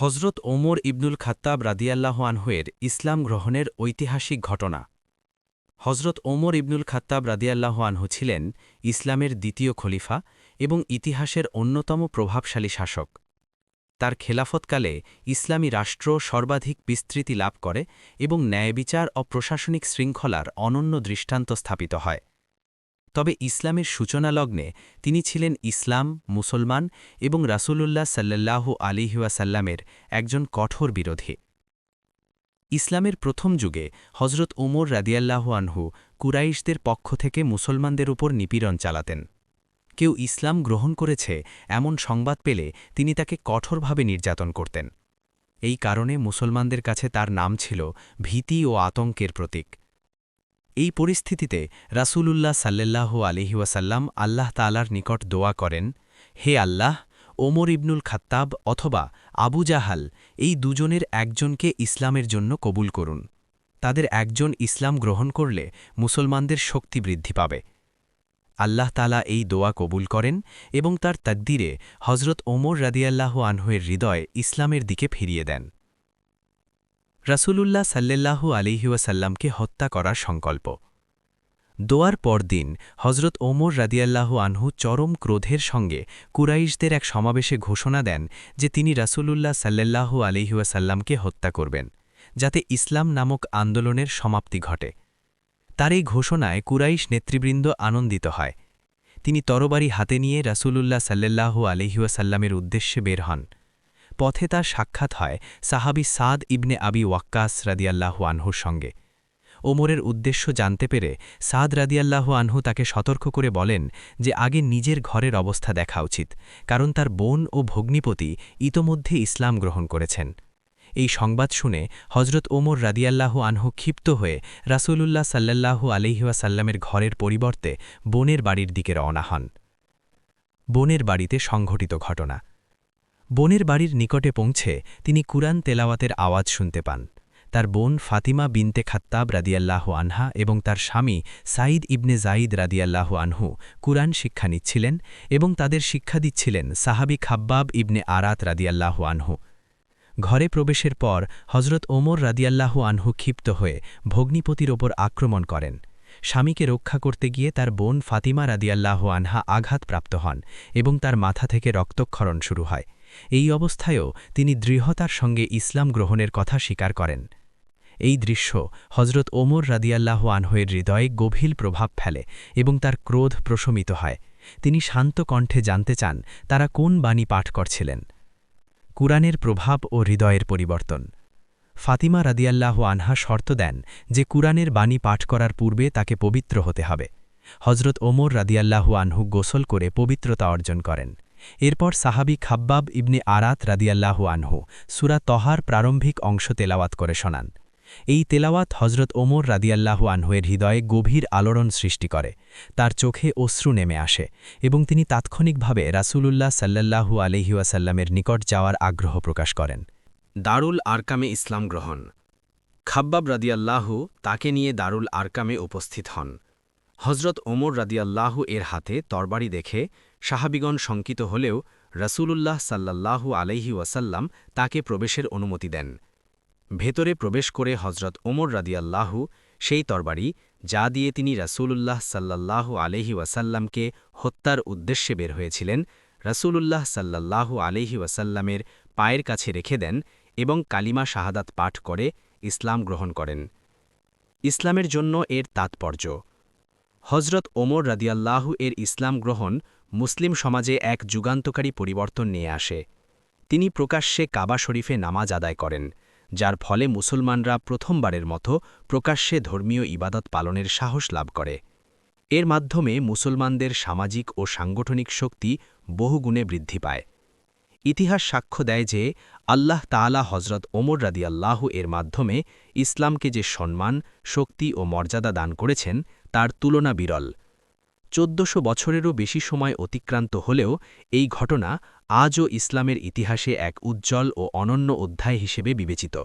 হজরত ওমর ইবনুল খাত্তাব রাদিয়াল্লাহ আনহুয়ের ইসলাম গ্রহণের ঐতিহাসিক ঘটনা। হজরত ওমর ইবনুল খাত্তাব রাদিয়াল্লাহ আনহু ছিলেন ইসলামের দ্বিতীয় খলিফা এবং ইতিহাসের অন্যতম প্রভাবশালী শাসক। তার খেলাফতকালে ইসলামী রাষ্ট্র সর্বাধিক বিস্তৃতি লাভ করে এবং ন্যায়বিচার ও প্রশাসনিক শৃঙ্খলার অনন্য দৃষ্টান্ত স্থাপিত হয়। তবে ইসলামের সূচনা লগ্নে তিনি ছিলেন ইসলাম, মুসলমান এবং রাসূলুল্লাহ সাল্লাল্লাহু আলিহাসাল্লামের একজন কঠোর বিরোধী। ইসলামের প্রথম যুগে হজরত ওমর রাদিয়াল্লাহু আনহু কুরাইশদের পক্ষ থেকে মুসলমানদের উপর নিপীড়ন চালাতেন। কেউ ইসলাম গ্রহণ করেছে এমন সংবাদ পেলে তিনি তাকে কঠোরভাবে নির্যাতন করতেন। এই কারণে মুসলমানদের কাছে তার নাম ছিল ভীতি ও আতঙ্কের প্রতীক। এই পরিস্থিতিতে রাসূলুল্লাহ সাল্লাল্লাহু আলিহাসাল্লাম আল্লাহ তালার নিকট দোয়া করেন, হে আল্লাহ, ওমর ইবনুল খাত্তাব অথবা আবু জাহাল, এই দুজনের একজনকে ইসলামের জন্য কবুল করুন। তাদের একজন ইসলাম গ্রহণ করলে মুসলমানদের শক্তি বৃদ্ধি পাবে। আল্লাহ তালা এই দোয়া কবুল করেন এবং তার তদ্দিরে হজরত ওমর রাদিয়াল্লাহ আনহুয়ের হৃদয় ইসলামের দিকে ফিরিয়ে দেন। রাসূলুল্লাহ সাল্লাল্লাহু আলিহাসাল্লামকে হত্যা করার সংকল্প। দোয়ার পরদিন হজরত ওমর রাদিয়াল্লাহু আনহু চরম ক্রোধের সঙ্গে কুরাইশদের এক সমাবেশে ঘোষণা দেন যে তিনি রাসূলুল্লাহ সাল্লাল্লাহু আলিহাসাল্লামকে হত্যা করবেন, যাতে ইসলাম নামক আন্দোলনের সমাপ্তি ঘটে। তার এই ঘোষণায় কুরাইশ নেতৃবৃন্দ আনন্দিত হয়। তিনি তরবারি হাতে নিয়ে রাসূলুল্লাহ সাল্লাল্লাহু আলিহাসাল্লামের উদ্দেশ্যে বের হন। পথে তার সাক্ষাৎ হয় সাহাবি সাদ ইবনে আবি ওয়াক্কাস রাদিয়াল্লাহু আনহুর সঙ্গে। ওমরের উদ্দেশ্য জানতে পেরে সাদ রাদিয়াল্লাহু আনহু তাকে সতর্ক করে বলেন যে আগে নিজের ঘরের অবস্থা দেখা উচিত, কারণ তার বোন ও ভগ্নিপতি ইতোমধ্যে ইসলাম গ্রহণ করেছেন। এই সংবাদ শুনে হজরত ওমর রাদিয়াল্লাহু আনহু ক্ষিপ্ত হয়ে রাসূলুল্লাহ সাল্লাল্লাহু আলিহাসাল্লামের ঘরের পরিবর্তে বোনের বাড়ির দিকে রওনা হন। বোনের বাড়িতে সংঘটিত ঘটনা। বোনের বাড়ির নিকটে পৌঁছে তিনি কুরআন তেলাওয়াতের আওয়াজ শুনতে পান। তার বোন ফাতিমা বিনতে খাত্তাব রাদিয়াল্লাহ আনহা এবং তার স্বামী সাঈদ ইবনে জাইদ রাদিয়াল্লাহ আনহু কুরআন শিক্ষা নিচ্ছিলেন এবং তাদের শিক্ষা দিচ্ছিলেন সাহাবি খাব্বাব ইবনে আরাত রাদিয়াল্লাহ আনহু। ঘরে প্রবেশের পর হজরত ওমর রাদিয়াল্লাহু আনহু ক্ষিপ্ত হয়ে ভগ্নিপতির ওপর আক্রমণ করেন। স্বামীকে রক্ষা করতে গিয়ে তার বোন ফাতিমা রাদিয়াল্লাহু আনহা আঘাতপ্রাপ্ত হন এবং তার মাথা থেকে রক্তক্ষরণ শুরু হয়। এই অবস্থায়ও তিনি দৃঢ়তার সঙ্গে ইসলাম গ্রহণের কথা স্বীকার করেন। এই দৃশ্য হজরত ওমর রাদিয়াল্লাহ আনহয়ের হৃদয়ে গভীর প্রভাব ফেলে এবং তার ক্রোধ প্রশমিত হয়। তিনি শান্ত কণ্ঠে জানতে চান, তারা কোন বাণী পাঠ করছিলেন। কুরআনের প্রভাব ও হৃদয়ের পরিবর্তন। ফাতিমা রাদিয়াল্লাহ আনহা শর্ত দেন যে কুরআনের বাণী পাঠ করার পূর্বে তাকে পবিত্র হতে হবে। হজরত ওমর রাদিয়াল্লাহু আনহু গোসল করে পবিত্রতা অর্জন করেন। এরপর সাহাবি খাব্বাব ইবনে আরাত রাদিয়াল্লাহু আনহু সুরা তহার প্রারম্ভিক অংশ তেলাওয়াত করে শোনান। এই তেলাওয়াত হজরত ওমর রাদিয়াল্লাহু আনহুয়ের হৃদয়ে গভীর আলোড়ন সৃষ্টি করে, তার চোখে অশ্রু নেমে আসে এবং তিনি তাৎক্ষণিকভাবে রাসূলুল্লাহ সাল্লাল্লাহু আলহিউসাল্লামের নিকট যাওয়ার আগ্রহ প্রকাশ করেন। দারুল আরকামে ইসলাম গ্রহণ। খাব্বাব রাদিয়াল্লাহু তাকে নিয়ে দারুল আরকামে উপস্থিত হন। হজরত ওমর রাদিয়াল্লাহু এর হাতে তরবারি দেখে সাহাবিগণ শঙ্কিত হলেও রসুলুল্লাহ সাল্লাল্লাহু আলাইহি ওয়াসাল্লাম তাকে প্রবেশের অনুমতি দেন। ভেতরে প্রবেশ করে হজরত ওমর রাদিয়াল্লাহু, সেই তরবারি যা দিয়ে তিনি রাসূলুল্লাহ সাল্লাল্লাহু আলহি ওয়াসাল্লামকে হত্যার উদ্দেশ্যে বের হয়েছিলেন, রাসূলুল্লাহ সাল্লাল্লাহু আলহি ওয়াসাল্লামের পায়ের কাছে রেখে দেন এবং কালিমা শাহাদাত পাঠ করে ইসলাম গ্রহণ করেন। ইসলামের জন্য এর তাৎপর্য। হজরত ওমর রাদিয়াল্লাহু এর ইসলাম গ্রহণ মুসলিম সমাজে এক যুগান্তকারী পরিবর্তন নিয়ে আসে। তিনি প্রকাশ্যে কাবা শরীফে নামাজ আদায় করেন, যার ফলে মুসলমানরা প্রথমবারের মতো প্রকাশ্যে ধর্মীয় ইবাদত পালনের সাহস লাভ করে। এর মাধ্যমে মুসলমানদের সামাজিক ও সাংগঠনিক শক্তি বহুগুণে বৃদ্ধি পায়। ইতিহাস সাক্ষ্য দেয় যে, আল্লাহ তালা হজরত ওমর রাদিয়াল্লাহ এর মাধ্যমে ইসলামকে যে সম্মান, শক্তি ও মর্যাদা দান করেছেন, তার তুলনা বিরল। চোদ্দশো বছরেরও বেশি সময় অতিক্রান্ত হলেও এই ঘটনা আজও ইসলামের ইতিহাসে এক উজ্জ্বল ও অনন্য অধ্যায় হিসেবে বিবেচিত।